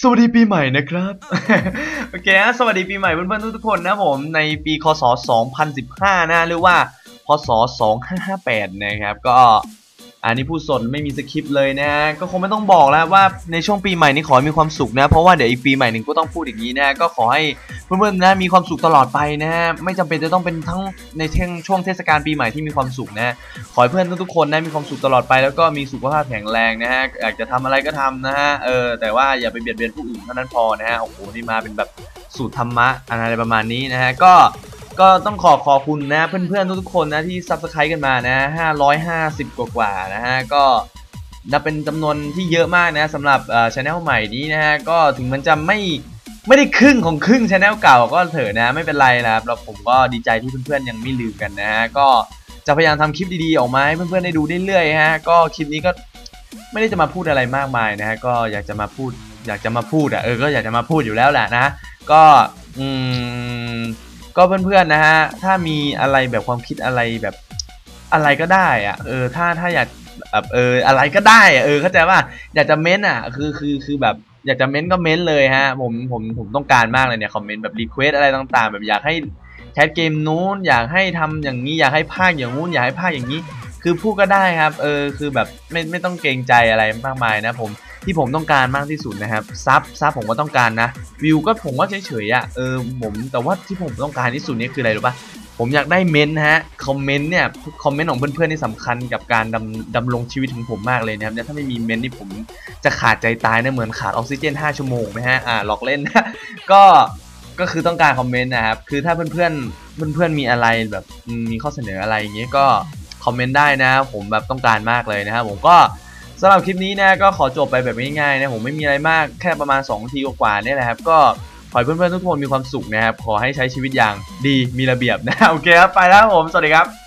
สวัสดีปีใหม่นะครับ โอเคฮะสวัสดีปีใหม่เพื่อนๆทุกๆคนนะผมในปีคศ 2015 นะหรือว่าพศ 2558 นะครับ ก็อันนี้ผู้สนไม่มีสคริปต์เลยนะ ก็คงไม่ต้องบอกแล้วว่าในช่วงปีใหม่นี้ขอให้มีความสุขนะ เพราะว่าเดี๋ยวอีกปีใหม่หนึ่งก็ต้องพูดอย่างนี้นะ ก็ขอให้ เพื่อนๆนะมีความสุขตลอดไปนะฮะไม่จำเป็นจะต้องเป็นทั้งในช่วงเทศกาลปีใหม่ที่มีความสุขนะขอให้เพื่อนทุกๆคนนะมีความสุขตลอดไปแล้วก็มีสุขภาพแข็งแรงนะฮะอยากจะทำอะไรก็ทำนะฮะเออแต่ว่าอย่าไปเบียดเบียนผู้อื่นเท่านั้นพอนะฮะโอ้โหนี่มาเป็นแบบสูตรธรรมะอะไรประมาณนี้นะฮะก็ก็ต้องขอขอบคุณนะเพื่อนๆทุกๆคนนะที่ซับสไครต์กันมานะ550 กว่ากว่านะฮะก็นับเป็นจำนวนที่เยอะมากนะสำหรับเอ่อช anel ใหม่นี้นะฮะก็ถึงมันจะไม่ ไม่ได้ครึ่งของครึ่งช anel เก่าก็เถอะนะไม่เป็นไรนะครับเราผมก็ดีใจที่เพื่อนๆยังไม่ลืมกันนะฮะก็จะพยายามทำคลิปดีๆออกมาให้เพื่อนๆได้ดูเรื่อยๆฮะก็คลิปนี้ก็ไม่ได้จะมาพูดอะไรมากมายนะฮะก็อยากจะมาพูด อยากจะมาพูดอะเออก็อยากจะมาพูดอยู่แล้วแหละนะก็อืมก็เพื่อนๆนะฮะถ้ามีอะไรแบบความคิดอะไรแบบอะไรก็ได้อะเออถ้าถ้าอยาก แบบเอออะไรก็ได้เออเข้าใจว่าอยากจะเม้นอะคือคือคือแบบอยากจะเม้นก็เม้นเลยฮะผมผมผมต้องการมากเลยเนี่ยคอมเมนต์แบบรีเควสอะไรต่างๆ แบบอยากให้แคสเกมนู้นอยากให้ทำอย่างนี้อยากให้ภาคอย่างนู้นอยากให้ภาคอย่างนี้ คือพูดก็ได้ครับเออคือแบบไม่ไม่ต้องเกรงใจอะไรมากมายนะผมที่ผมต้องการมากที่สุดนะครับซับซับผมก็ต้องการนะวิวก็ผมว่าเฉยๆอะเออผมแต่ว่าที่ผมต้องการที่สุดนี่คืออะไรรู้ปะ ผมอยากได้เมนต์ฮะคอมเมนต์เนี่ยคอมเมนต์ของเพื่อนๆนี่สำคัญกับการดำดำรงชีวิตของผมมากเลยนะครับเนี่ยถ้าไม่มีเมนต์นี่ผมจะขาดใจตายนะเหมือนขาดออกซิเจน 5 ชั่วโมงนะฮะอ่าหลอกเล่นก็ก็คือต้องการคอมเมนต์นะครับคือถ้าเพื่อนๆเพื่อนๆมีอะไรแบบมีข้อเสนออะไรอย่างเงี้ยก็คอมเมนต์ได้นะผมแบบต้องการมากเลยนะครับผมก็สำหรับคลิปนี้นะก็ขอจบไปแบบง่ายๆนะผมไม่มีอะไรมากแค่ประมาณ2นาทีกว่าๆเนี่ยแหละครับก็ ขอให้เพื่อนๆทุกคนมีความสุขนะครับ ขอให้ใช้ชีวิตอย่างดีมีระเบียบนะ โอเคครับ ไปแล้วครับผม สวัสดีครับ